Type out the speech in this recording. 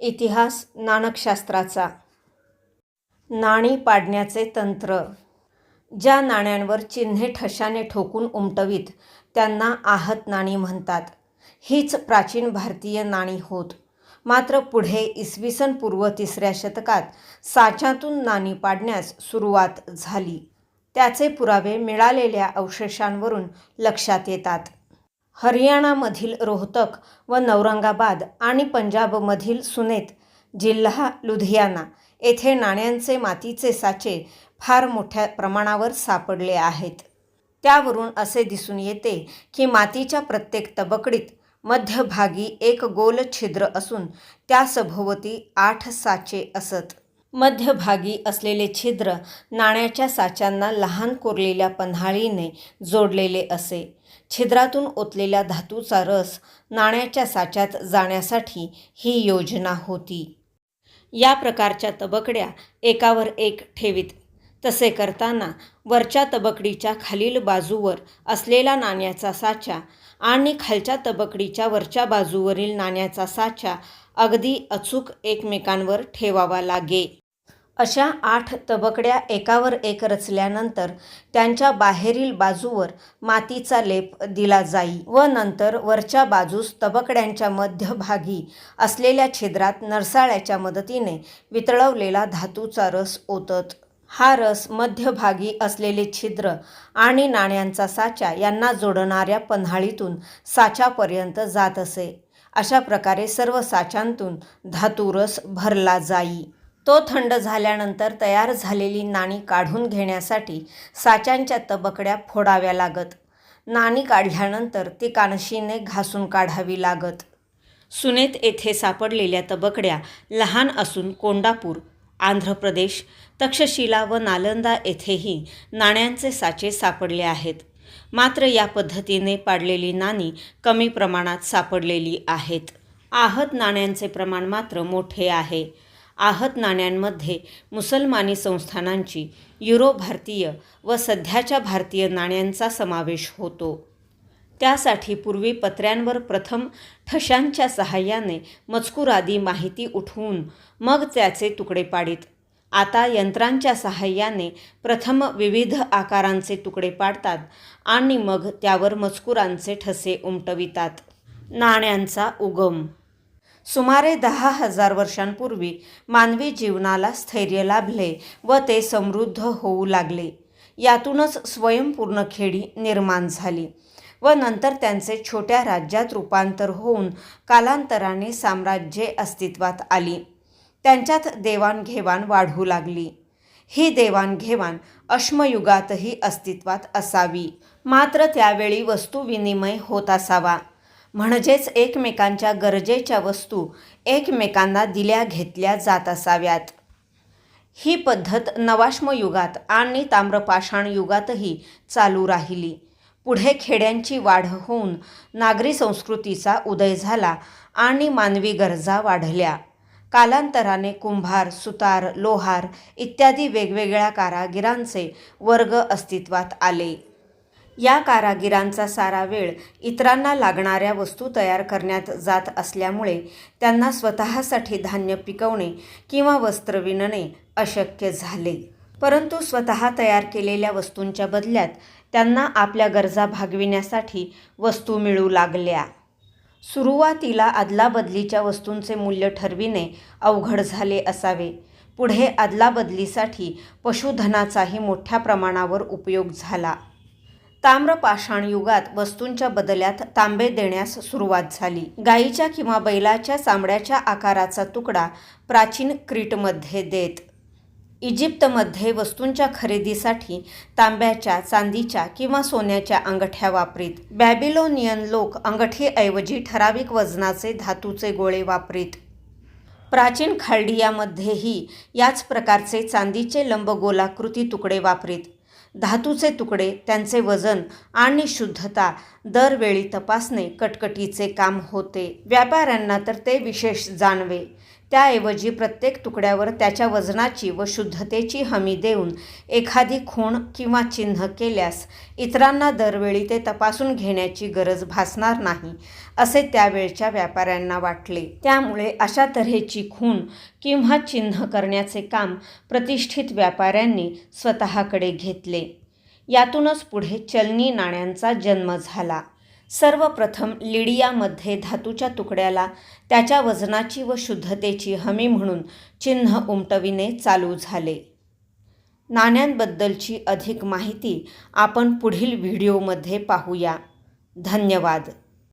इतिहास नाणकशास्त्राचा. नाणी पाडण्याचे तंत्र. ज्या नाण्यांवर चिन्हे ठशाने ठोकून उमटवीत त्यांना आहत नाणी म्हणतात. हीच प्राचीन भारतीय नाणी होत. मात्र पुढे इसवी सन पूर्व तिसऱ्या शतकात साच्यातून नाणी पाडण्यास सुरुवात झाली. त्याचे पुरावे मिळालेल्या अवशेषांवरून लक्षात येतात. हरियाणामधील रोहतक व नौरंगाबाद आणि पंजाबमधील सुनेत जिल्हा लुधियाना येथे नाण्यांचे मातीचे साचे फार मोठ्या प्रमाणावर सापडले आहेत. त्यावरून असे दिसून येते की मातीच्या प्रत्येक तबकडीत मध्यभागी एक गोल छिद्र असून त्या सभोवती आठ साचे असत. मध्यभागी असलेले छिद्र नाण्याच्या साच्यांना लहान कोरलेल्या पन्हाळीने जोडलेले असे. छिद्रातून ओतलेल्या धातूचा रस नाण्याच्या साच्यात जाण्यासाठी ही योजना होती. या प्रकारच्या तबकड्या एकावर एक ठेवीत. तसे करताना वरच्या तबकडीच्या खालील बाजूवर असलेला नाण्याचा साचा आणि खालच्या तबकडीच्या वरच्या बाजूवरील नाण्याचा साचा अगदी अचूक एकमेकांवर ठेवावा लागे. अशा आठ तबकड्या एकावर एक रचल्यानंतर त्यांच्या बाहेरील बाजूवर मातीचा लेप दिला जाई व नंतर वरच्या बाजूस तबकड्यांच्या मध्यभागी असलेल्या छिद्रात नरसाळ्याच्या मदतीने वितळवलेला धातूचा रस ओतत. हा रस मध्यभागी असलेले छिद्र आणि नाण्यांचा साचा यांना जोडणाऱ्या पन्हाळीतून साच्यापर्यंत जात असे. अशा प्रकारे सर्व साच्यांतून धातुरस भरला जाई. तो थंड झाल्यानंतर तयार झालेली नाणी काढून घेण्यासाठी साच्यांच्या तबकड्या फोडाव्या लागत. नाणी काढल्यानंतर ती कानशीने घासून काढावी लागत. सुनेत येथे सापडलेल्या तबकड्या लहान असून कोंडापूर आंध्र प्रदेश तक्षशिला व नालंदा येथेही नाण्यांचे साचे सापडले आहेत. मात्र या पद्धतीने पाडलेली नाणी कमी प्रमाणात सापडलेली आहेत. आहत नाण्यांचे प्रमाण मात्र मोठे आहे. आहत नाण्यांमध्ये मुसलमानी संस्थानांची युरो भारतीय व सध्याच्या भारतीय नाण्यांचा समावेश होतो. त्यासाठी पूर्वी पत्र्यांवर प्रथम ठशांच्या सहाय्याने मजकुरादी माहिती उठवून मग त्याचे तुकडे पाडीत. आता यंत्रांच्या सहाय्याने प्रथम विविध आकारांचे तुकडे पाडतात आणि मग त्यावर मजकुरांचे ठसे उमटवितात. नाण्यांचा उगम सुमारे दहा हजार वर्षांपूर्वी मानवी जीवनाला स्थैर्य लाभले व ते समृद्ध होऊ लागले. यातूनच स्वयंपूर्ण खेडी निर्माण झाली व नंतर त्यांचे छोट्या राज्यात रूपांतर होऊन कालांतराने साम्राज्ये अस्तित्वात आली. त्यांच्यात देवाणघेवाण वाढू लागली. ही देवाणघेवाण अश्मयुगातही अस्तित्वात असावी. मात्र त्यावेळी वस्तुविनिमय होत असावा. म्हणजेच एकमेकांच्या गरजेच्या वस्तू एकमेकांना दिल्या घेतल्या जात असाव्यात. ही पद्धत नवाश्मयुगात आणि ताम्रपाषाण युगातही चालू राहिली. पुढे खेड्यांची वाढ होऊन नागरी संस्कृतीचा उदय झाला आणि मानवी गरजा वाढल्या. कालांतराने कुंभार सुतार लोहार इत्यादी वेगवेगळ्या कारागिरांचे वर्ग अस्तित्वात आले. या कारागिरांचा सारा वेळ इतरांना लागणाऱ्या वस्तू तयार करण्यात जात असल्यामुळे त्यांना स्वतःसाठी धान्य पिकवणे किंवा वस्त्र विणणे अशक्य झाले. परंतु स्वतः तयार केलेल्या वस्तूंच्या बदल्यात त्यांना आपल्या गरजा भागविण्यासाठी वस्तू मिळू लागल्या. सुरुवातीला अदलाबदलीच्या वस्तूंचे मूल्य ठरविणे अवघड झाले असावे. पुढे अदलाबदलीसाठी पशुधनाचाही मोठ्या प्रमाणावर उपयोग झाला. ताम्रपाषाण युगात वस्तूंच्या बदल्यात तांबे देण्यास सुरुवात झाली. गाईच्या किंवा बैलाच्या चामड्याच्या आकाराचा तुकडा प्राचीन क्रीटमध्ये देत. इजिप्तमध्ये वस्तूंच्या खरेदीसाठी तांब्याच्या चांदीच्या किंवा सोन्याच्या अंगठ्या वापरीत. बॅबिलोनियन लोक अंगठीऐवजी ठराविक वजनाचे धातूचे गोळे वापरीत. प्राचीन खाल्डियामध्येही याच प्रकारचे चांदीचे लंबगोलाकृती तुकडे वापरीत. धातूचे तुकडे त्यांचे वजन आणि शुद्धता दरवेळी तपासणे कटकटीचे काम होते. व्यापाऱ्यांना तर ते विशेष जाणवे. त्याऐवजी प्रत्येक तुकड्यावर त्याच्या वजनाची व शुद्धतेची हमी देऊन एखादी खूण किंवा चिन्ह केल्यास इतरांना दरवेळी ते तपासून घेण्याची गरज भासणार नाही असे त्यावेळच्या व्यापाऱ्यांना वाटले. त्यामुळे अशा तऱ्हेची खूण किंवा चिन्ह करण्याचे काम प्रतिष्ठित व्यापाऱ्यांनी स्वतःकडे घेतले. यातूनच पुढे चलनी नाण्यांचा जन्म झाला. सर्वप्रथम लिडियामध्ये धातूच्या तुकड्याला त्याच्या वजनाची व शुद्धतेची हमी म्हणून चिन्ह उमटविणे चालू झाले. नाण्यांबद्दलची अधिक माहिती आपण पुढील व्हिडिओमध्ये पाहूया. धन्यवाद.